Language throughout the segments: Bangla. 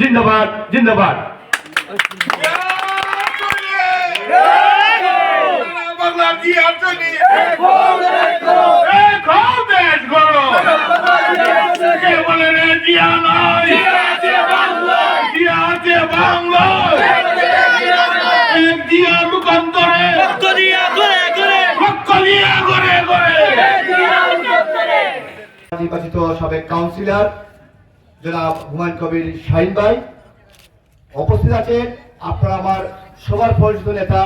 জিন্দাবাদ জিন্দাবাদ। নির্বাচিত সাবেক কাউন্সিলর জনাব হুমায়ুন কবির শাহিন ভাই। উপস্থিত আছেন আপনারা আমার সবার পরিচিত নেতা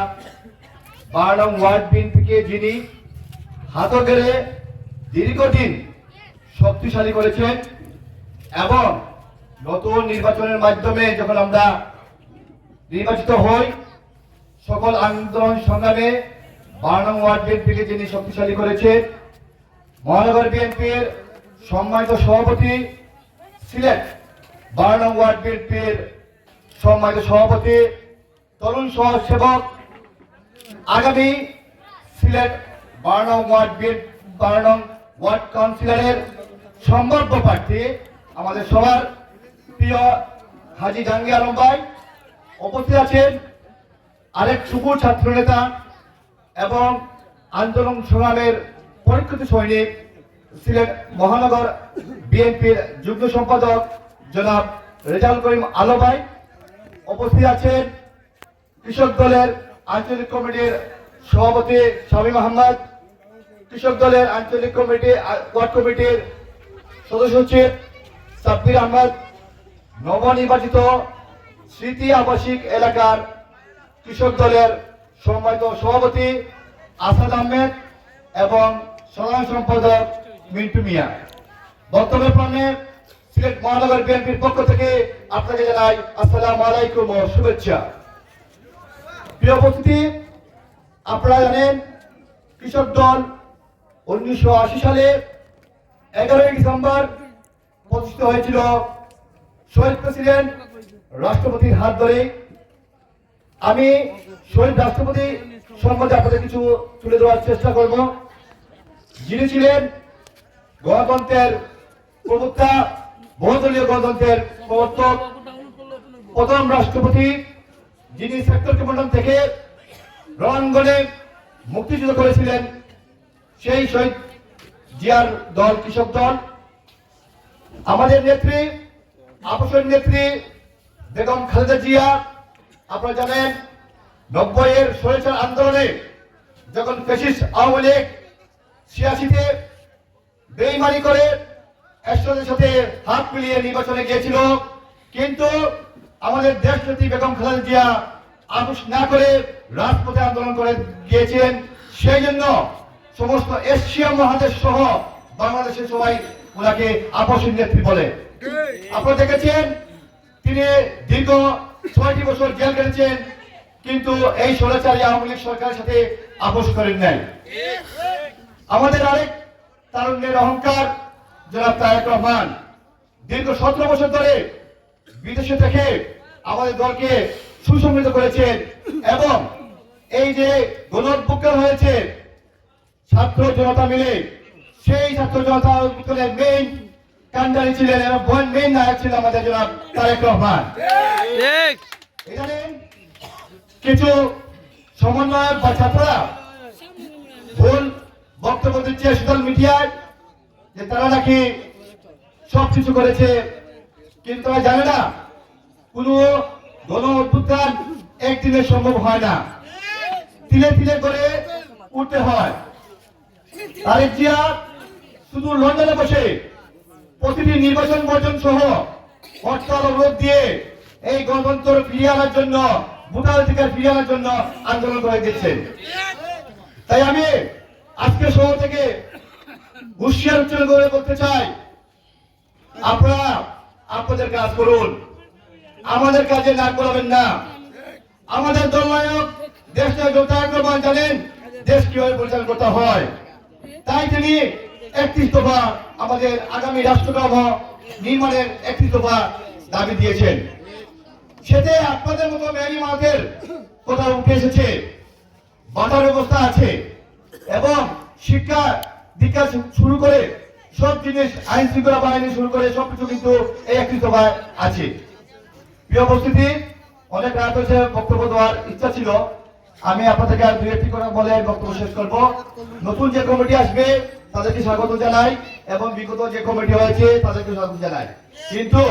বারনং ওয়ার্ড বিএনপিকে যিনি হাত গেড়ে দীর্ঘদিন শক্তিশালী করেছেন এবং নতুন নির্বাচনের মাধ্যমে যখন আমরা নির্বাচিত হই, সকল আন্দোলন সংগ্রামে বারনং ওয়ার্ড বিএনপিকে যিনি শক্তিশালী করেছেন, মহানগর বিএনপির সম্মানিত সভাপতি সিলেট বারো নং ওয়ার্ড বিএনপির সম্মানিত সভাপতি, তরুণ সহ সেবক আগামী সিলেট বারো নং ওয়ার্ড বারো নং ওয়ার্ড কাউন্সিলরের সম্ভাব্য প্রার্থী আমাদের সবার প্রিয় হাজি জাহাঙ্গীর আলম ভাই উপস্থিত আছেন। আরেক সুপুর ছাত্র নেতা এবং আন্দোলন সংগ্রামের পরীক্ষিত সৈনিক সিলেট মহানগর বিএনপির যুগ্ম সম্পাদক জনাব রেজাল করিম আলো ভাই উপস্থিত আছেন কৃষক দলের আঞ্চলিক কমিটির সভাপতি শামীম আহমদ, কৃষক দলের আঞ্চলিক কমিটি ওয়ার্ড কমিটির সদস্য সচিব সাব্বির আহমদ, নবনির্বাচিত স্মৃতি আবাসিক এলাকার কৃষক দলের সম্মানিত সভাপতি আসাদ আহমেদ এবং সাধারণ সম্পাদক মিন্টু মিয়া। বক্তব্য প্রাণে সিলেট মহানগর বিএনপির পক্ষ থেকে আপনাকে জানাই আসসালামু আলাইকুম ও শুভেচ্ছা। প্রিয় উপস্থিতি, আপনারা জানেন কৃষক দল উনিশশো আশি সালে এগারোই ডিসেম্বর প্রতিষ্ঠিত হয়েছিল। শহীদ প্রেসিডেন্ট রাষ্ট্রপতির হাত ধরে। আমি শহীদ রাষ্ট্রপতি সম্বন্ধে আপনাদের কিছু তুলে দেওয়ার চেষ্টা করব। যিনি ছিলেন গণতন্ত্রের প্রবক্তা, বহুদলীয় গণতন্ত্রের প্রবর্তক প্রথম রাষ্ট্রপতি যিনি সেক্টর কমান্ডার থেকে রণাঙ্গনে মুক্তিযুদ্ধ করেছিলেন, সেই শহীদ জিয়ার দল কৃষক দল, আমাদের নেত্রী, আপসের নেত্রী বেগম খালেদা জিয়া, আপনারা জানেন নব্বই এর আন্দোলনে যখন ফেসিস্ট আওয়ামী লীগ ছিয়াশিতে বেইমানি করে এরশাদের সাথে হাত মিলিয়ে নির্বাচনে গিয়েছিল। কিন্তু আমাদের দেশ নেত্রী বেগম খালেদা জিয়া আপোষ না করে রাজপথে আন্দোলন করে গিয়েছেন সেই জন্য সমস্ত এশিয়া মহাদেশ সহ বাংলাদেশের সবাই ওনাকে আপসের নেত্রী বলে। আপনারা দেখেছেন, তিনি দীর্ঘ ছয়টি বছর জেল কেটেছেন কিন্তু এই স্বৈরাচারী আওয়ামী লীগ সরকারের সাথে আপোষ করেন নাই। আমাদের আরেক তারুণ্যের অহংকার জনাব তারেক রহমান। দীর্ঘ সতেরো বছর ধরে বিদেশে থেকে আমাদের দলকে সুসংগঠিত করেছেন এবং এই যে গণঅভ্যুত্থান হয়েছে ছাত্র জনতা মিলে সেই ছাত্র জনতা অভ্যুত্থানের মেইন কান্ডারি ছিলেন এবং মেইন নায়ক ছিলেন আমাদের জনাব তারেক রহমান। এখানে কিছু সমন্বয়ক বা ছাত্ররা বক্তব্য দিচ্ছে সোশ্যাল মিডিয়ায় যে তারা নাকি সব কিছু করেছে, কিন্তু তারা জানে না কোন গণ অভ্যুত্থান একদিনে সম্ভব হয় না। তিলে তিলে করে উঠতে হয়। তারেক জিয়া শুধু লন্ডনে বসে প্রতিটি নির্বাচন বর্জন সহ হরতাল অবরোধ দিয়ে এই গণতন্ত্র ফিরিয়ে আনার জন্য ভোটার অধিকার ফিরিয়ে আনার জন্য আন্দোলন করে দিচ্ছেন। তাই আমি আজকে শহর থেকে হুশিয়ার উচ্চারণ করে বলতে চাই, আপনারা আপনাদের কাজ করুন। আমাদের কাজে না করাবেন না। আমাদের দলনায়ক দেশটা তারেক জানেন, দেশ কীভাবে পরিচালনা করতে হয়। তাই তিনি একত্রিশ দফা আমাদের আগামী রাষ্ট্রকাম নির্মাণের একত্রিশ দফা দাবি দিয়েছেন। সেতে আপনাদের মতো মেয়ারি মাদের কথা উঠে এসেছে বাটার ব্যবস্থা আছে। এবং শিক্ষা দীক্ষা শুরু করে সব জিনিস আইন শৃঙ্খলা বাহিনী শুরু করে সবকিছু কিন্তু একত্রিশ দফায় আছে। প্রিয় উপস্থিতি, অনেক রাত হয়েছে বক্তব্য দেওয়ার ইচ্ছা ছিল। আমি আপনাদেরকে আর দুই একটি করে বলে বক্তব্য শেষ করব। নতুন যে কমিটি আসবে, তাদেরকে স্বাগত জানাই এবং বিগত যে কমিটি হয়েছে, তাদেরকে স্বাগত জানাই। কিন্তু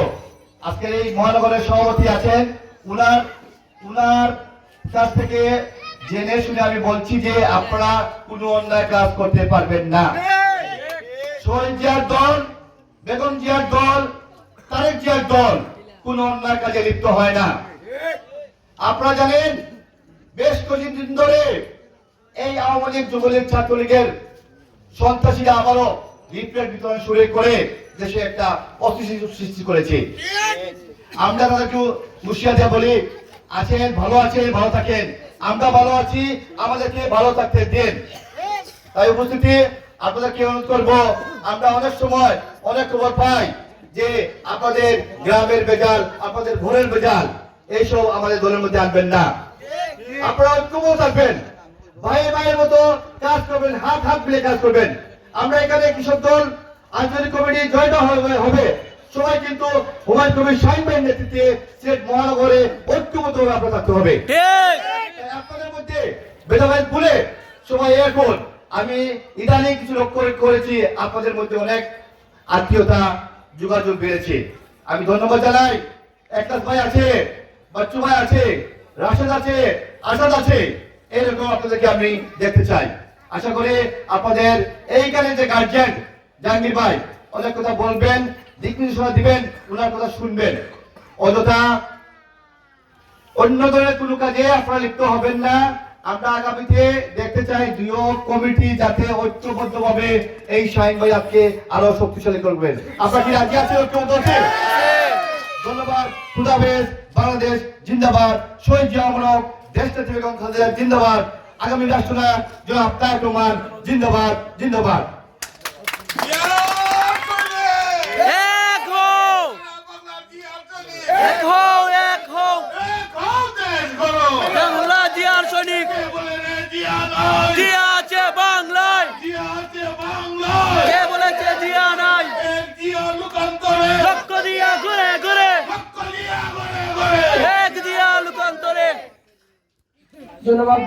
আজকের এই মহানগরের সভাপতি আছেন। উনার উনার কাছ থেকে জেনে শুনে আমি বলছি যে আপনারা কোনো অন্যায় কাজ করতে পারবেন না। শহীদ দল, বেগম জিয়ার দল, তারেক জিয়ার দল কোন অন্যায় কাজে লিপ্ত হয় না। আপনারা জানেন, বেশ কিছুদিন ধরে এই আওয়ামী লীগ যুবলীগ ছাত্রলীগের সন্ত্রাসীরা আবারও লিফলেট বিতরণ শুরু করে দেশে একটা অস্থিতিশীল সৃষ্টি করেছে। আমরা তাদেরকে হুঁশিয়ার বলি, আছেন, ভালো আছেন, ভালো থাকেন। আমরা ভালো আছি, আমাদেরকে ভালো থাকতে দিন। তাই উপস্থিতি আপনাদেরকে অনুরোধ করব, আমরা অনেক সময় অনেক খবর পাই যে আপনাদের গ্রামের বেজাল আপনাদের ঘরের বেজাল এইসব আমাদের দলের মধ্যে আনবেন না। আপনারা ঐক্যবদ্ধ থাকবেন ভাই ভাইয়ের মতো কাজ করবেন, হাত হাত মিলে কাজ করবেন। আমরা এখানে কৃষক দল, আঞ্চলিক কমিটি জয়টা হবে সবাই কিন্তু হুমায়ুন কবির নেতৃত্বে সিলেট মহানগরে ঐক্যবদ্ধভাবে আপনার থাকতে হবে। ভেদাভেদ ভুলে সবাই এখন আমি ইদানিং কিছু লক্ষ্য করেছি, আপনাদের মধ্যে অনেক আত্মীয়তা, যোগাযোগ বেড়েছে। আমি ধন্যবাদ জানাই। একটাস ভাই আছে, বাচ্চু ভাই আছে, রাশেদ আছে আসাদ আছে, এরকম আপনাদেরকে আমি দেখতে চাই। আশা করি আপনাদের এইখানে যে গার্জিয়ান জাহাঙ্গীর ভাই, অনেক কথা বলবেন, দিক নির্দেশনা দিবেন, ওনার কথা শুনবেন। অযথা অন্য ধরনের কোনো কাজে আপনারা লিপ্ত হবেন না। আমরা আগামীতে দেখতে চাই দুইও কমিটি যাতে ঐক্যবদ্ধ ভাবে এই শাহিন ভাই আজকে আরও শক্তিশালী করবেন। আপনারা কি রাজি আছেন ঐক্যবদ্ধ আছে ধন্যবাদ। খুদাবেশ বাংলাদেশ জিন্দাবাদ। শহীদ জিয়া দেশ নেত্রী বেগম খালেদা জিন্দাবাদ। আগামী রাষ্ট্রনায়ক জনাব তারেক রহমান, জিন্দাবাদ জিন্দাবাদ এক হও এক হও এক হও এক হও দেশ গড়ো বাংলা জিয়ার সৈনিক কে বলে রে জিয়া আছে বাংলায়? কে বলেছে জিয়া নাই? এক লক্ষ দিয়া ঘুরে ঘুরে। এক জিয়া লোকান্তরে ধন্যবাদ।